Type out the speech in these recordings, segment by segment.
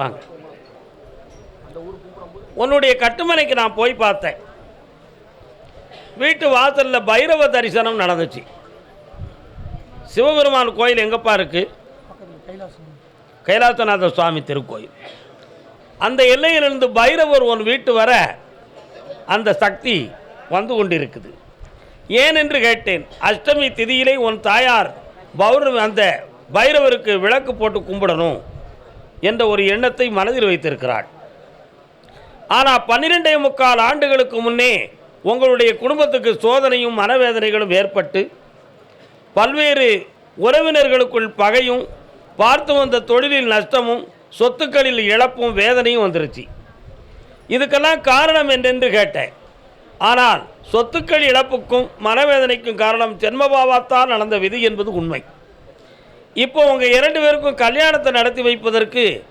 வாங்க. உன்னுடைய கட்டுமனைக்கு நான் போய் பார்த்தேன். வீட்டு வாசலில் பைரவ தரிசனம் நடந்துச்சு. சிவபெருமான் கோயில் எங்கப்பா இருக்கு? கைலாசநாத சுவாமி திருக்கோயில். அந்த எல்லையிலிருந்து பைரவர் உன் வீட்டு வர அந்த சக்தி வந்து கொண்டிருக்குது. ஏன் என்று கேட்டேன். அஷ்டமி திதியிலே உன் தாயார் பௌர்ணமி அந்த பைரவருக்கு விளக்கு போட்டு கும்பிடணும். என்ற ஒரு எண்ணத்தை மனதில் வைத்திருக்கிறாள். ஆனால் பன்னிரெண்டே முக்கால் ஆண்டுகளுக்கு முன்னே உங்களுடைய குடும்பத்துக்கு சோதனையும் மனவேதனைகளும் ஏற்பட்டு பல்வேறு உறவினர்களுக்குள் பகையும் பார்த்து வந்த தொழிலில் நஷ்டமும் சொத்துக்களில் இழப்பும் வேதனையும் வந்துருச்சு. இதுக்கெல்லாம் காரணம் என்னென்று கேட்டேன். ஆனால் சொத்துக்கள் இழப்புக்கும் மனவேதனைக்கும் காரணம் ஜென்மபாவாத்தால் நடந்த விதி என்பது உண்மை. இப்போ உங்கள் இரண்டு பேருக்கும் கல்யாணத்தை நடத்தி வைப்பதற்கு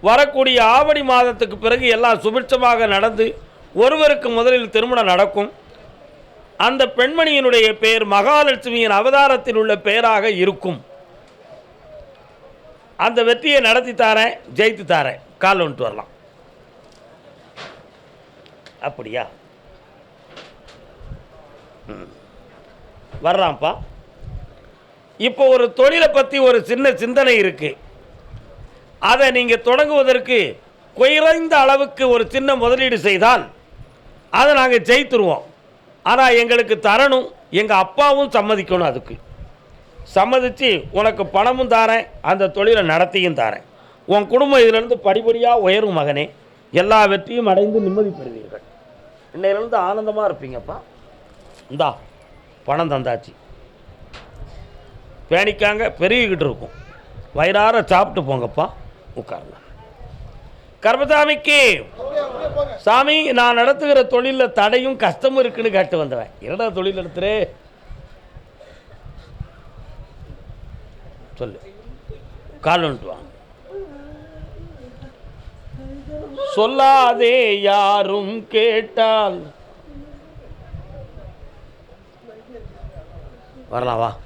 வரக்கூடிய ஆவணி மாதத்துக்கு பிறகு எல்லாம் சுபிட்சமாக நடந்து ஒருவருக்கு முதலில் திருமணம் நடக்கும். அந்த பெண்மணியினுடைய பெயர் மகாலட்சுமியின் அவதாரத்தில் உள்ள பெயராக இருக்கும். அந்த வெற்றியை நடத்தி தாரேன் ஜெயித்து தாரேன். கால் வந்துட்டு வரலாம். அப்படியா? ம். வர்றான்ப்பா. இப்போ ஒரு தொழிலை பற்றி ஒரு சின்ன சிந்தனை இருக்குது அதை நீங்கள் தொடங்குவதற்கு குறைந்த அளவுக்கு ஒரு சின்ன முதலீடு செய்தால் அதை நாங்கள் ஜெயித்துருவோம். ஆனால் எங்களுக்கு தரணும் எங்கள் அப்பாவும் சம்மதிக்கணும் அதுக்கு. சம்மதித்து உனக்கு பணமும் தாரேன் அந்த தொழிலை நடத்தியும் தாரேன். உன் குடும்பம் இதிலிருந்து படிப்படியாக உயரும் மகனே. எல்லா வெற்றியும் அடைந்து நிம்மதி பெறுவீர்கள். இன்னையிலேருந்து ஆனந்தமாக இருப்பீங்கப்பா. இந்தா பணம் தந்தாச்சு. பேணிக்காங்க பெருகிக்கிட்டு இருக்கும். வயிறார சாப்பிட்டு போங்கப்பா உட்காருங்க. கர்மசாமிக்கு சாமி நான் நடத்துகிற தொழிலில் தடையும் கஷ்டமும் இருக்குன்னு கேட்டு வந்தவன். என்னடா தொழில் நடத்துறே? சொல்லு. கால் வந்துட்டு வாங்க. சொல்லாதே யாரும் கேட்டால். வரலாம் வா.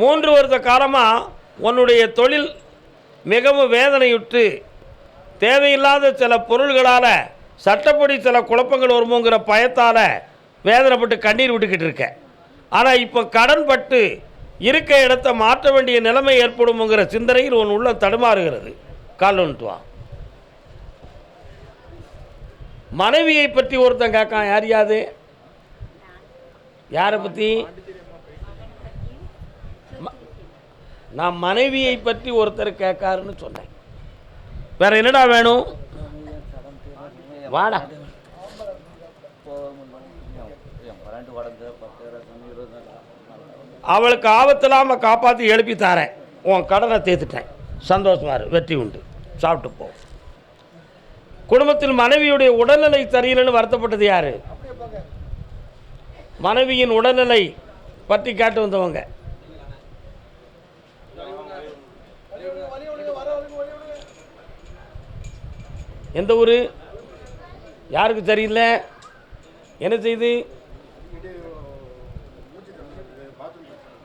மூன்று வருட காலமாக உன்னுடைய தொழில் மிகவும் வேதனையுற்று தேவையில்லாத சில பொருள்களால் சட்டப்படி சில குழப்பங்கள் வருமோங்கிற பயத்தால் வேதனைப்பட்டு கண்ணீர் விட்டுக்கிட்டு இருக்க. ஆனால் இப்போ கடன் பட்டு இருக்க இடத்த மாற்ற வேண்டிய நிலைமை ஏற்படுமோங்கிற சிந்தனையில் உன் உள்ள தடுமாறுகிறது. கால் வா. மனைவியை பற்றி ஒருத்தன் கேட்கான் யார் யாது? யாரை பற்றி நான் மனைவியை பற்றி ஒருத்தர் கேட்காருன்னு சொன்னேன். வேற என்னடா வேணும்? வாடா. அவளுக்கு ஆபத்தில்லாமல் காப்பாற்றி எழுப்பி தாரேன். உன் கடனை தீர்த்துட்டேன். சந்தோஷமா வெற்றி உண்டு. சாப்பிட்டு போ. குடும்பத்தில் மனைவியுடைய உடல்நிலை சரியில்லைன்னு வருத்தப்பட்டது யாரு? மனைவியின் உடல்நிலை பற்றி கேட்டு வந்தவங்க. எந்த ஊர்? யாருக்கு சரியில்லை? என்ன செய்து?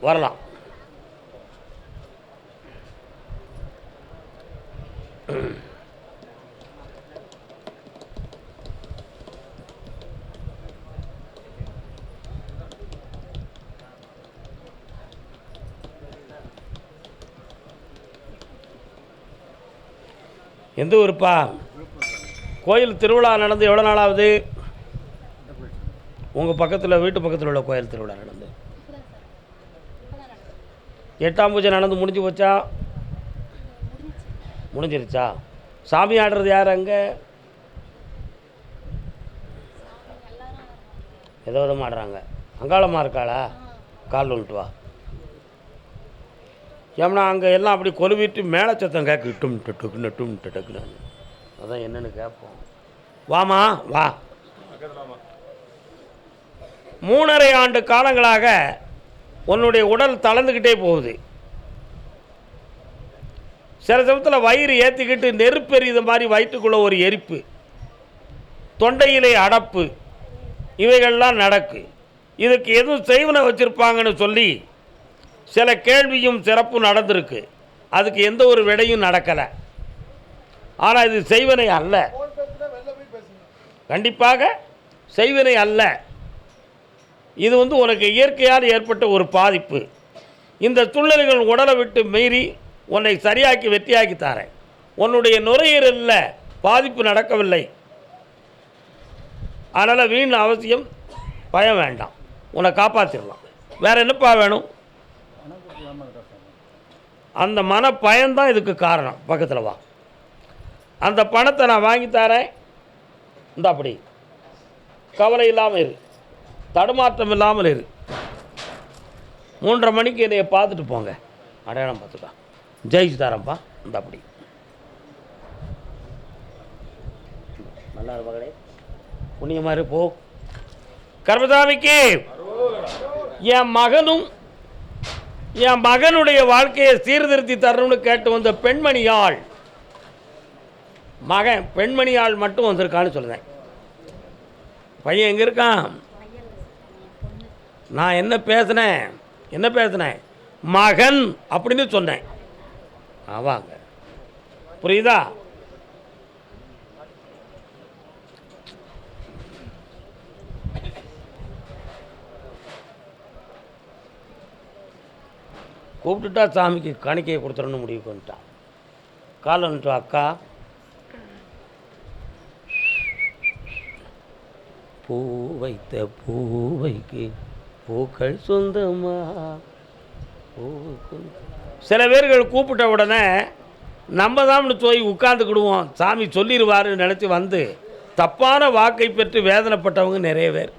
வரலாம். எந்த ஊருப்பா? கோயில் திருவிழா நடந்து எவ்வளோ நாள் ஆகுது உங்கள் பக்கத்தில் வீட்டு பக்கத்தில் உள்ள கோயில் திருவிழா நடந்து. எட்டாம் பூஜை நடந்து முடிஞ்சு போச்சா? முடிஞ்சிருச்சா? சாமி ஆடுறது யார் அங்கே? எதோ விதமாக ஆடுறாங்க. அங்காளமாக இருக்காளா? கால் உள்ட்டு வா. ஏம்னா அங்கே எல்லாம் அப்படி கொலுவிட்டு மேலே சத்தம் கேட்கு டும் டுக்குன்னு டும் டக்குன்னு. அதான் என்னன்னு கேட்போம் வாமா வா. மூணரை ஆண்டு காலங்களாக உன்னுடைய உடல் தளர்ந்துக்கிட்டே போகுது. சில சமயத்தில் வயிறு ஏற்றிக்கிட்டு நெருப்பெறியது மாதிரி வயிற்றுக்குள்ள ஒரு எரிப்பு தொண்டையிலே அடப்பு இவைகள்லாம் நடக்கு. இதுக்கு எதுவும் செய்வனை வச்சுருப்பாங்கன்னு சொல்லி சில கேள்வியும் சிறப்பும் நடந்திருக்கு. அதுக்கு எந்த ஒரு விடையும் நடக்கலை. ஆனால் இது செய்வனை அல்ல. கண்டிப்பாக செய்வினை அல்ல. இது வந்து உனக்கு இயற்கையால் ஏற்பட்ட ஒரு பாதிப்பு. இந்த துள்ளல்கள் உடலை விட்டு மீறி உன்னை சரியாக்கி வெற்றியாக்கி தாரேன். உன்னுடைய நுரையீரலில் பாதிப்பு நடக்கவில்லை. அதனால் வீண் அவசியம் பயம் வேண்டாம். உன்னை காப்பாற்றிடலாம் வேறு என்னப்பா வேணும்? அந்த மன பயம்தான் இதுக்கு காரணம். பக்கத்தில் வா. அந்த பணத்தை நான் வாங்கி தரேன். இந்த அப்படி. கவலை இல்லாமல் இரு. தடுமாற்றம் இல்லாமல் இரு. மூன்றரை மணிக்கு என்னைய பார்த்துட்டு போங்க. அடையாளம் பார்த்துக்கா. ஜெயிச்சு தரேன்ப்பா இந்த அப்படி. நல்லா இருப்பாங்களே புண்ணியமாக இருப்போ போ. என் மகனும் என் மகனுடைய வாழ்க்கையை சீர்திருத்தி தரணும்னு கேட்டு வந்த பெண்மணியாள் மகன் பெண்மணியாள் மட்டும் வந்திருக்கான்னு சொல்லுதேன். பையன் எங்கே இருக்கான்? நான் என்ன பேசினேன்? என்ன பேசினேன்? மகன் அப்படின்னு சொன்னேன். ஆவாங்க. புரியுதா? கூப்பிட்டுட்டா சாமிக்கு காணிக்கையை கொடுத்துடணும் முடிவு பண்ணிட்டான். காலன்ட்டு அக்கா. பூ வைத்த பூவைக்கு பூக்கள் சொந்தமா? பூ சில பேர்கள் கூப்பிட்ட உடனே நம்ம தான் போய் உட்காந்துக்கிடுவோம் சாமி சொல்லிடுவாருன்னு நினச்சி வந்து தப்பான வாக்கை பெற்று வேதனைப்பட்டவங்க நிறைய பேர்.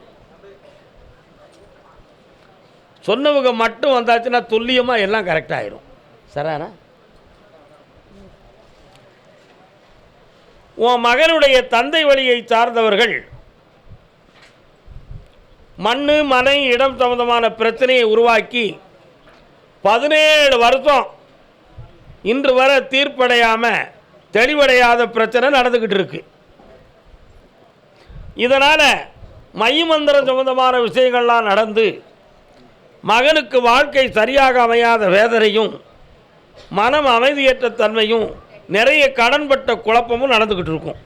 சொன்னவங்க மட்டும் வந்தாச்சுன்னா துல்லியமாக எல்லாம் கரெக்டாகிடும் சரானா? உன் மகனுடைய தந்தை வழியை சார்ந்தவர்கள் மண் மனை இடம் சம்பந்தமான பிரச்சனையை உருவாக்கி பதினேழு வருஷம் இன்று வரை தீர்ப்படையாமல் தெளிவடையாத பிரச்சனை நடந்துக்கிட்டு இருக்கு. இதனால் மையமந்திரம் சம்பந்தமான விஷயங்கள்லாம் நடந்து மகனுக்கு வாழ்க்கை சரியாக அமையாத வேதனையும் மனம் அமைதியற்ற தன்மையும் நிறைய கடன்பட்ட குழப்பமும் நடந்துக்கிட்டு இருக்கும்.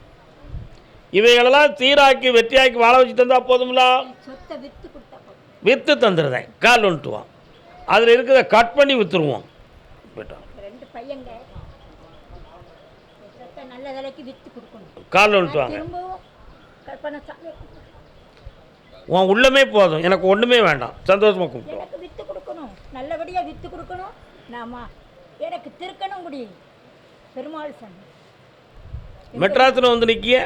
இவைகளெல்லாம் சீராக்கி வெற்றியாக்கி வாழ வச்சு தந்தா போதுங்களா சொத்தை வித்து கொடுத்தா போதும். விற்று தந்துடுறேன். கால் வந்துட்டுவான் அதில் இருக்கிறத கட் பண்ணி விற்றுருவோம் போயிட்டோம் கால் சாமி உன் உள்ளமே போதும். எனக்கு ஒன்றுமே வேண்டாம். சந்தோஷமாக எனக்கு வித்து கொடுக்கணும். நல்லபடியாக வித்து கொடுக்கணும். நாம எனக்கு திருக்கணும் முடி பெருமாள் சொன்ன மெட்ராஸில் வந்து நிற்கிய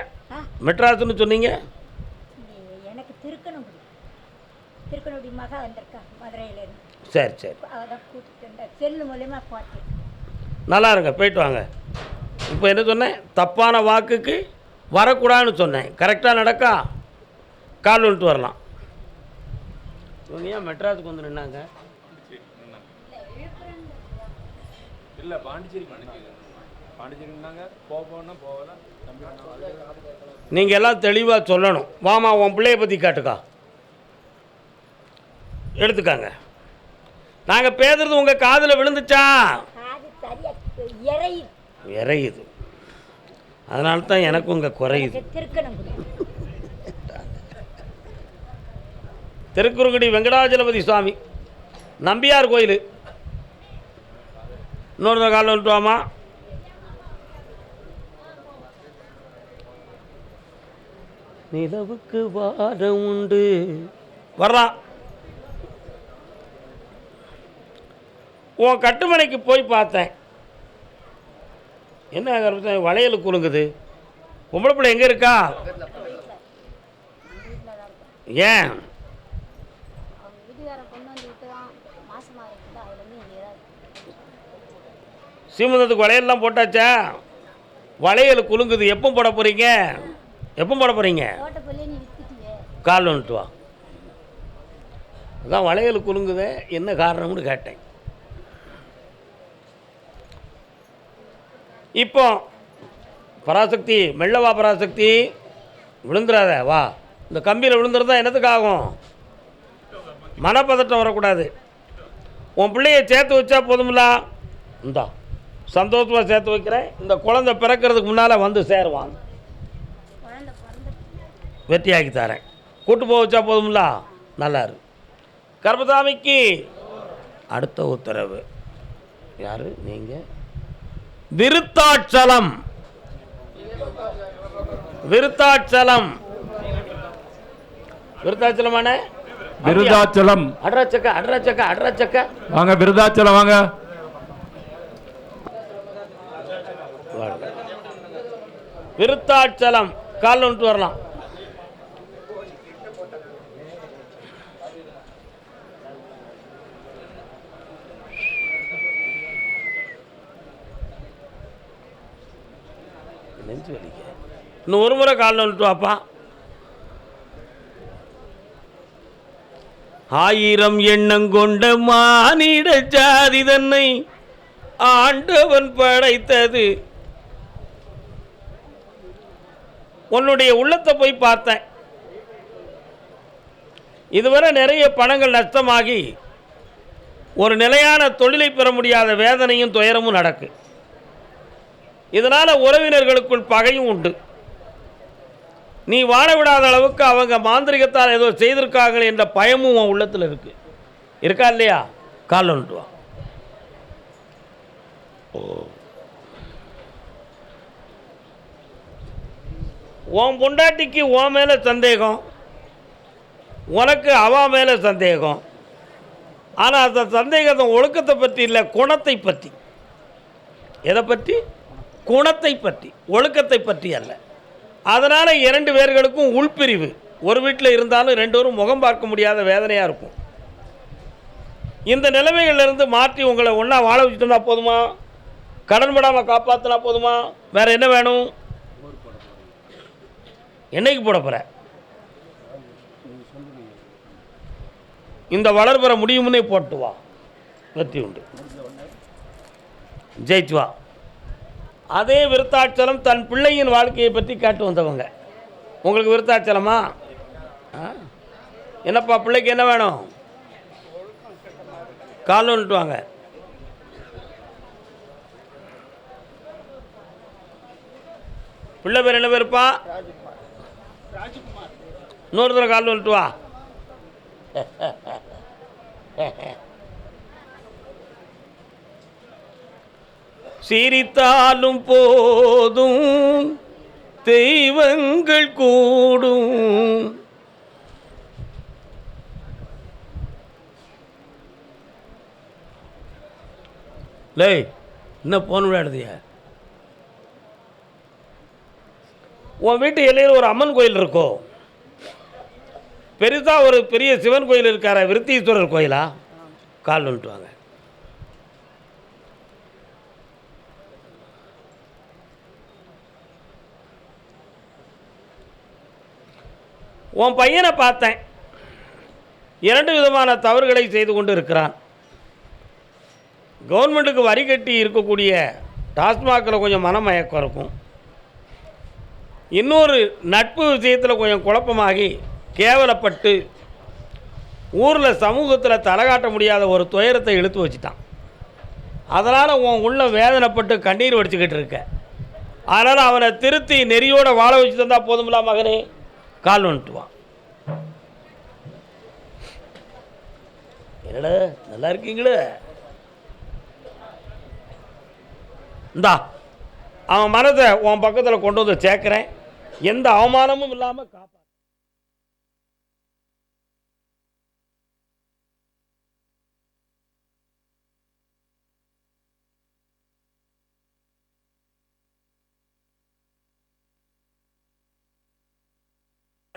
மெட்ராஸ்னு சொன்னீங்க? எனக்கு திருக்கணும் முடி திருக்கணுடி மகா வந்திருக்கா மதுரையிலேருந்து. சரி சரி. அதான் கூட்டிட்டு செல்லு மூலியமாக பார்த்தேன் நல்லா இருங்க போயிட்டு வாங்க. இப்போ என்ன சொன்னேன்? தப்பான வாக்குக்கு வரக்கூடாதுன்னு சொன்னேன். கரெக்டாக நடக்கா? கால் வந்துட்டு வரலாம். இவங்க ஏன் மெட்ராஸுக்கு வந்து நின்னாங்க? இல்லை பாண்டிச்சேரி பாண்டிச்சேரினாங்க போக போனா போகல தம்பி அண்ணா நீங்கள் எல்லாம் தெளிவாக சொல்லணும். வாமா உன் பிள்ளைய பற்றி காட்டுக்கா. எடுத்துக்காங்க. நாங்கள் பேசுறது உங்கள் காதில் விழுந்துச்சா? இறையுது அதனால தான் எனக்கும் இங்கே குறையுது. திருக்குறுங்குடி வெங்கடாஜலபதி சுவாமி நம்பியார் கோயில். இன்னொரு காலில் வந்துட்டு நிலவுக்கு வாரம் உண்டு. வர்றான் உன் கட்டுமனைக்கு போய் பார்த்தேன். என்ன கருப்பசாமி வளையல் குலுங்குது. பொம்பளை பிள்ளை எங்கே இருக்கா? ஏன்? சீமந்தத்துக்கு வளையல்லாம் போட்டாச்சா? வளையல் குலுங்குது. எப்போ போட போகிறீங்க எப்போ போட போகிறீங்க கால் வந்துட்டு வா அதான் வளையல் குலுங்குதே என்ன காரணம்னு கேட்டேன். இப்போ பராசக்தி மெல்ல வா பராசக்தி. விழுந்துடாத வா. இந்த கம்பியில் விழுந்துருந்தா என்னத்துக்கு ஆகும்? மனப்பதட்டம் வரக்கூடாது. உன் பிள்ளைய சேர்த்து வச்சா போதுமில்ல இந்தா சந்தோஷமாக சேர்த்து வைக்கிறேன். இந்த குழந்தை பிறக்கிறதுக்கு முன்னால் வந்து சேருவான். வெற்றியாக்கி தரேன். கூட்டு போக வச்சா போதுமில்ல நல்லா இருக்கு கர்மசாமிக்கு அடுத்த உத்தரவு. யாரு? நீங்கள் விருத்தாட்சலம் விருத்தாட்சலம் விருத்தாச்சலமான விருதாச்சலம். அட்ராச்சக்க அட்ராச்சக்க அட்ராச்சக்க. வாங்க விருதாச்சலம் வாங்க. விருத்தாட்சலம் காலில் வந்துட்டு வரலாம். நெஞ்சு வலிக்க இன்னும் ஒரு முறை காலில் வந்துட்டு வாப்பா. ஆயிரம் எண்ணங்கொண்ட மானிட ஜாதி தன்னை ஆண்டவன் படைத்தது. உன்னுடைய உள்ளத்தை போய் பார்த்தேன். இதுவரை நிறைய பணங்கள் நஷ்டமாகி ஒரு நிலையான தொழிலை பெற முடியாத வேதனையும் துயரமும் நடக்கு. இதனால் உறவினர்களுக்குள் பகையும் உண்டு. நீ வாழ விடாத அளவுக்கு அவங்க மாந்திரிகத்தால் ஏதோ செய்திருக்காங்களே என்ற பயமும் உன் உள்ளத்தில் இருக்குது இருக்கா இல்லையா? காலில் வந்துட்டு வா. உன் பொண்டாட்டிக்கு உன் மேலே சந்தேகம். உனக்கு அவ மேலே சந்தேகம். ஆனால் அந்த சந்தேகத்தை ஒழுக்கத்தை பற்றி இல்லை குணத்தை பற்றி எதை பற்றி குணத்தை பற்றி ஒழுக்கத்தை பற்றி அல்ல. அதனால் இரண்டு பேர்களுக்கும் உள்பிரிவு. ஒரு வீட்டில் இருந்தாலும் ரெண்டு பேரும் முகம் பார்க்க முடியாத வேதனையாக இருக்கும். இந்த நிலைமைகளிலிருந்து மாற்றி உங்களை ஒன்றா வாழ வச்சுட்டா போதுமா? கடன் படாமல் காப்பாற்றினா போதுமா? வேறு என்ன வேணும்? என்னைக்கு போட போகிற இந்த வளர்பெற முடியும்னே போட்டு வா. வெற்றி உண்டு. ஜெயிச்சு வா. அதே விருத்தாச்சலம் தன் பிள்ளையின் வாழ்க்கையை பற்றி கேட்டு வந்தவங்க. உங்களுக்கு விருத்தாச்சலமா? ஆ? என்னப்பா பிள்ளைக்கு என்ன வேணும்? கால் வந்துட்டு வாங்க பிள்ளை பேர் என்ன பேருப்பா இன்னொரு தடவை கால் வந்துட்டு வா. சிரித்தாலும் போதும் தெய்வங்கள் கூடும். லே என்ன போன விளையாடுதிய உன் வீட்டு எல்லையில் ஒரு அம்மன் கோயில் இருக்கோ? பெருசாக ஒரு பெரிய சிவன் கோயில் இருக்கார விருத்தீஸ்வரர் கோயிலா? கால் வந்துட்டு வாங்க. உன் பையனை பார்த்தேன். இரண்டு விதமான தவறுகளை செய்து கொண்டு இருக்கிறான் கவர்மெண்ட்டுக்கு வரி கட்டி இருக்கக்கூடிய டாஸ்மாகில் கொஞ்சம் மனமயக்கம் இருக்கும். இன்னொரு நட்பு விஷயத்தில் கொஞ்சம் குழப்பமாகி கேவலப்பட்டு ஊரில் சமூகத்தில் தலைகாட்ட முடியாத ஒரு துயரத்தை இழுத்து வச்சுட்டான். அதனால் உன் உள்ள வேதனைப்பட்டு கண்ணீர் வடிச்சுக்கிட்டு இருக்க. அதனால் அவனை திருத்தி நெறியோடு வாழ வச்சு தந்தால் போதுமில்லா மகனே? கால் வந்துட்டு வா. என்னடா நல்லா இருக்கீங்களே? இந்தா அவன் மனதை உன் பக்கத்தில் கொண்டு வந்து சேர்க்குறேன். எந்த அவமானமும் இல்லாமல் காப்பா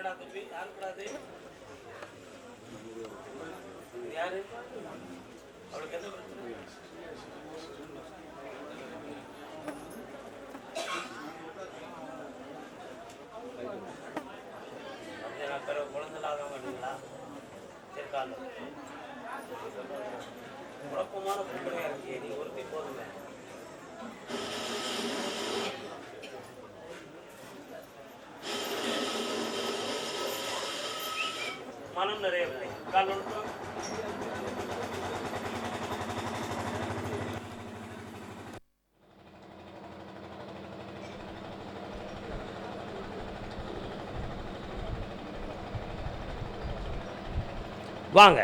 Gracias. మనం நிறைய கால் வாங்க.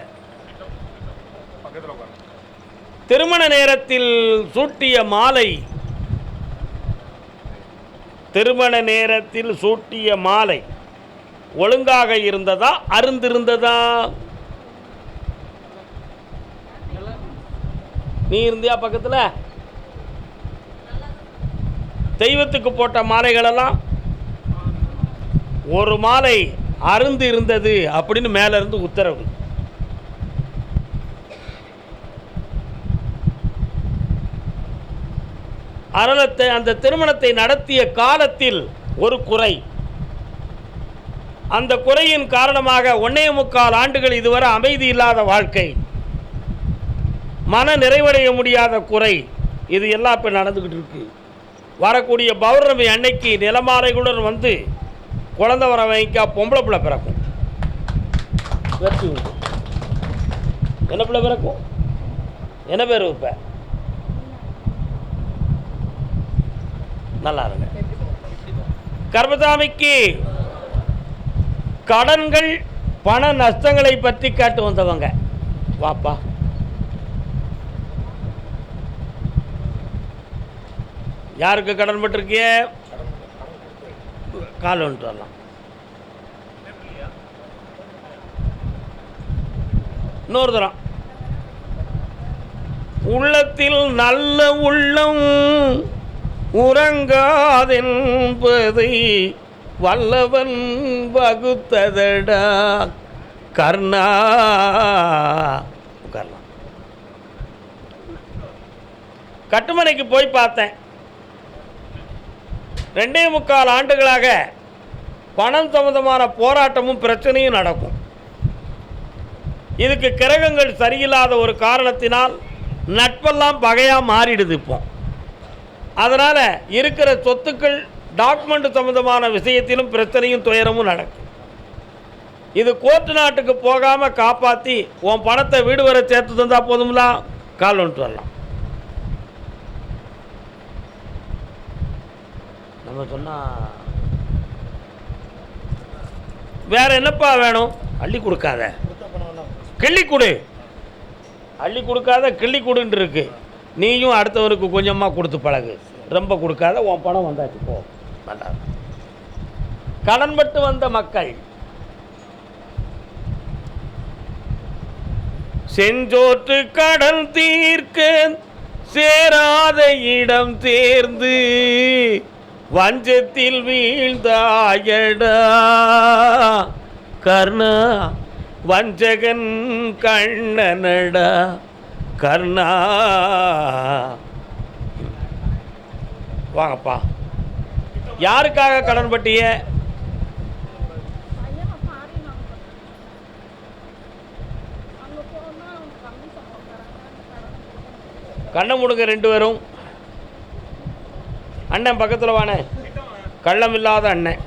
திருமண நேரத்தில் சூட்டிய மாலை. திருமண நேரத்தில் சூட்டிய மாலை. ஒழுங்காக இருந்ததா அருந்திருந்ததா? நீ இருந்தியா பக்கத்தில்? தெய்வத்துக்கு போட்ட மாலைகளெல்லாம் ஒரு மாலை அருந்து இருந்தது அப்படின்னு மேலேருந்து உத்தரவு. அறலத்தை அந்த திருமணத்தை நடத்திய காலத்தில் ஒரு குறை. அந்த குறையின் காரணமாக ஒன்னே முக்கால் ஆண்டுகள் இதுவரை அமைதி இல்லாத வாழ்க்கை. மன நிறைவடைய முடியாத குறை. இது எல்லாம் இப்போ நடந்துக்கிட்டு இருக்கு. வரக்கூடிய பௌர்ணமி அன்னைக்கு நிலமாலைகளுடன் வந்து குழந்தை வர வைக்கா பொம்பளை பிள்ளை பிறக்கும். வெற்றி உண்டு. என்ன பிள்ளை பிறக்கும்? என்ன பேர் வைப்ப நல்லா இருங்க. கர்மசாமிக்கு கடன்கள் பண நஷ்டங்களை பற்றி கேட்டு வந்தவங்க. வாப்பா. யாருக்கு கடன் பட்டிருக்கிய? கால் வந்துட்டு வரலாம். இன்னொரு தரம். உள்ளத்தில் நல்ல உள்ளம் உறங்காதென்பதை வல்லவன் வகுத்ததடா. கர்ணா. உட்காரலாம். கட்டுமனைக்கு போய் பார்த்தேன். ரெண்டே முக்கால் ஆண்டுகளாக பணம் சம்பந்தமான போராட்டமும் பிரச்சனையும் நடக்கும். இதுக்கு கிரகங்கள் சரியில்லாத ஒரு காரணத்தினால் நட்பெல்லாம் பகையாக மாறிடுது இப்போ. அதனால் இருக்கிற சொத்துக்கள் டாக்குமெண்ட் சம்மந்தமான விஷயத்திலும் பிரச்சனையும் துயரமும் நடக்கும். இது கோர்ட்டு நாட்டுக்கு போகாமல் காப்பாற்றி உன் பணத்தை வீடு வர சேர்த்து தந்தால் போதும்லா? கால் வந்துட்டு வரலாம். நம்ம சொன்னால் வேற என்னப்பா வேணும்? அள்ளி கொடுக்காத. கிள்ளி கொடு. அள்ளி கொடுக்காத கிள்ளி கொடுன்னு இருக்கு. நீயும் அடுத்தவருக்கு கொஞ்சமாக கொடுத்து பழகு. ரொம்ப கொடுக்காத உன் பணம் வந்தாச்சு போ. நல்லா கடன்பட்டு வந்த மக்கள் செஞ்சோற்று கடன் தீர்க்க சேராத இடம் தேர்ந்து வஞ்சத்தில் வீழ்ந்தாயடா. கர்ணா வஞ்சகன் கண்ணனடா. கர்ணா. வாங்கப்பா. யாருக்காக கடன் பட்டிய? கண்ணை முடுங்க ரெண்டு பேரும். அண்ணன் பக்கத்தில் வானே கள்ளம் இல்லாத அண்ணன்.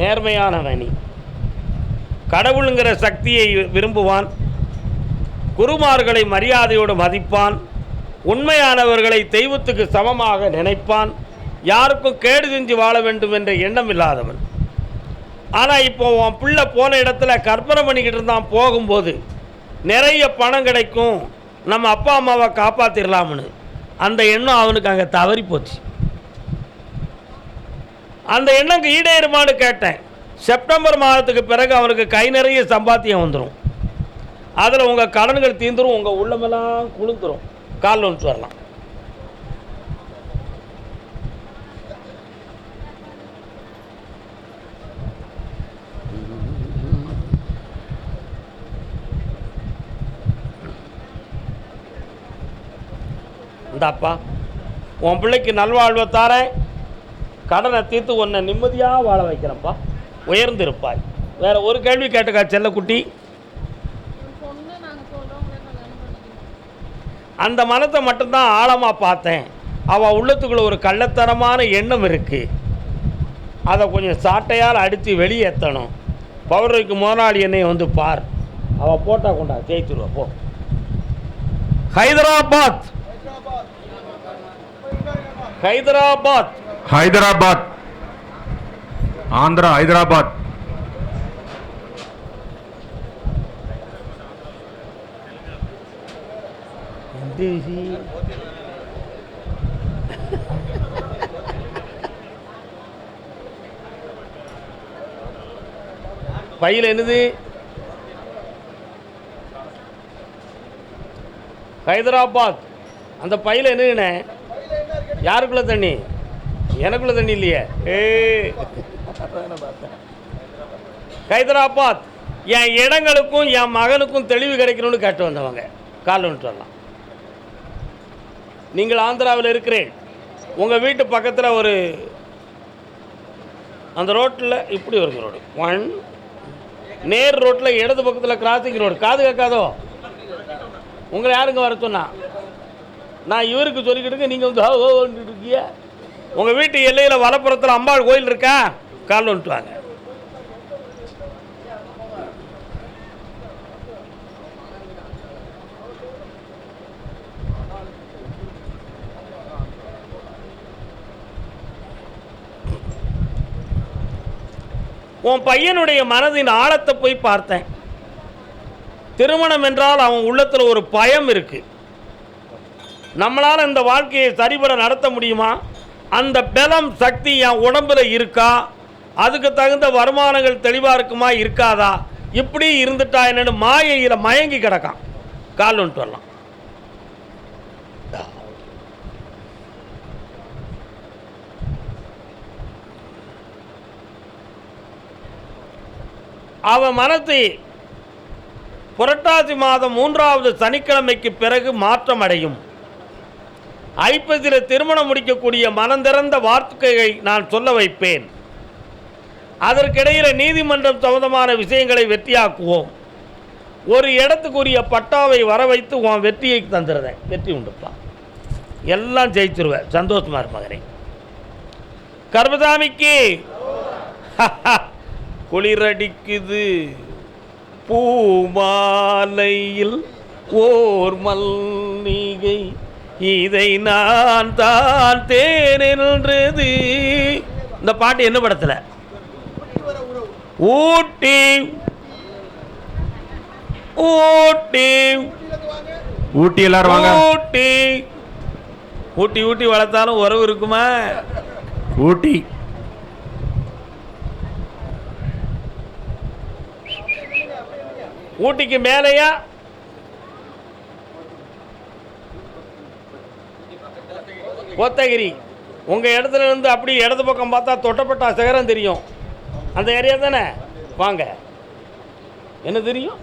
நேர்மையான அணி கடவுளுங்கிற சக்தியை விரும்புவான். குருமார்களை மரியாதையோடு மதிப்பான். உண்மையானவர்களை தெய்வத்துக்கு சமமாக நினைப்பான். யாருக்கும் கேடு செஞ்சு வாழ வேண்டும் என்ற எண்ணம் இல்லாதவன். ஆனால் இப்போ உன் பிள்ளை போன இடத்துல கற்பனை பண்ணிக்கிட்டு இருந்தான் போகும்போது நிறைய பணம் கிடைக்கும். நம்ம அப்பா அம்மாவை காப்பாற்றிடலாம்னு அந்த எண்ணம் அவனுக்கு அங்கே தவறி போச்சு. அந்த எண்ணம் ஈடேறுமான்னு கேட்டேன். செப்டம்பர் மாதத்துக்கு பிறகு அவனுக்கு கை நிறைய சம்பாத்தியம் வந்துடும் அதில் உங்கள் கடன்கள் தீந்துரும் உங்கள் உள்ளமெல்லாம் குளிந்துரும் காலில் ஒழிச்சு வரலாம். இந்தாப்பா உன் பிள்ளைக்கு நல்வாழ்வை தாரேன். கடனை தீர்த்து உன்னை நிம்மதியாக வாழ வைக்கிறேன்ப்பா. உயர்ந்திருப்பாய். வேற ஒரு கேள்வி கேட்டுக்கா செல்லக்குட்டி என் பொண்ணு நாங்கள் சொல்கிறவங்களே கல்யாணம் பண்ணிக்கணும் அந்த மனத்தை மட்டும்தான் ஆழமாக பார்த்தேன். அவள் உள்ளத்துக்குள்ள ஒரு கள்ளத்தனமான எண்ணம் இருக்குது அதை கொஞ்சம் சாட்டையால் அடித்து வெளியேற்றணும் பௌர்ணமிக்கு முதலாளி என்னை வந்து பார். அவள் போட்டால் கொண்டா ஜெயித்துருவா போ. ஹைதராபாத். ஹைதராபாத். ஹைதராபாத். ஆந்திரா ஹைதராபாத். டிசி பையில் என்னது? ஹைதராபாத். அந்த பையில் என்னங்கண்ணே யாருக்குள்ள தண்ணி? எனக்குள்ள தண்ணி இல்லையே. ஏ ஹைதராபாத். என் இடங்களுக்கும் என் மகனுக்கும் தெளிவு கிடைக்கணும்னு கேட்டு வந்தவங்க. கால் வந்துட்டு வரலாம். நீங்கள் ஆந்திராவில் இருக்கிறேன். உங்கள் வீட்டு பக்கத்தில் ஒரு அந்த ரோட்டில் இப்படி ஒரு ரோடு ஒன் நேர் ரோட்டில் இடது பக்கத்தில் கிராசிங் ரோடு காது கேட்காதோ? உங்களை யாருங்க வர சொன்னா? நான் இவருக்கு சொல்லிக்கிட்டு நீங்கள் வந்து ஹோ ஹோன்னு இருக்கீங்க. உங்கள் வீட்டு எல்லையில் வலப்புறத்தில் அம்பாள் கோயில் இருக்கா? கால் வந்துட்டு வாங்க. உன் பையனுடைய மனதின் ஆழத்தை போய் பார்த்தேன். திருமணம் என்றால் அவன் உள்ளத்தில் ஒரு பயம் இருக்கு. நம்மளால் இந்த வாழ்க்கையை சரிபட நடத்த முடியுமா? அந்த பலம் சக்தி என் உடம்புல இருக்கா? அதுக்கு தகுந்த வருமானங்கள் தெளிவாக இருக்குமா இருக்காதா? இப்படி இருந்துட்டா என்னென்னு மாயையில் மயங்கி கிடக்கான். கால் வந்துட்டு வரலாம். அவன் மனத்தை புரட்டாசி மாதம் மூன்றாவது சனிக்கிழமைக்கு பிறகு மாற்றம் அடையும் ஐப்பதில் திருமணம் முடிக்கக்கூடிய மனந்திறந்த வார்த்தையை நான் சொல்ல வைப்பேன். அதற்கிடையில் நீதிமன்றம் சம்பந்தமான விஷயங்களை வெற்றியாக்குவோம். ஒரு இடத்துக்குரிய பட்டாவை வர வைத்து உன் வெற்றியை தந்துடுறேன். வெற்றி உண்டுப்பான் எல்லாம் ஜெயிச்சிருவேன். சந்தோஷமா இரு மகனே. கர்மசாமிக்கு. குளிரடிக்குது. பூமாலையில் ஓர் மல்லிகை. இதை நான் தான் தேனென்றது இந்த பாட்டு என்ன படத்துல? ஊட்டி. ஊட்டி. ஊட்டி எல்லாரும் வாங்க. ஊட்டி. ஊட்டி ஊட்டி வளர்த்தாலும் உறவு இருக்குமா? ஊட்டி. ஊட்டிக்கு மேலேயா? கோத்தகிரி. உங்கள் இடத்துல இருந்து அப்படி இடது பக்கம் பார்த்தா தொட்டப்பட்டா சிகரம் தெரியும். அந்த ஏரியா தானே? வாங்க. என்ன தெரியும்?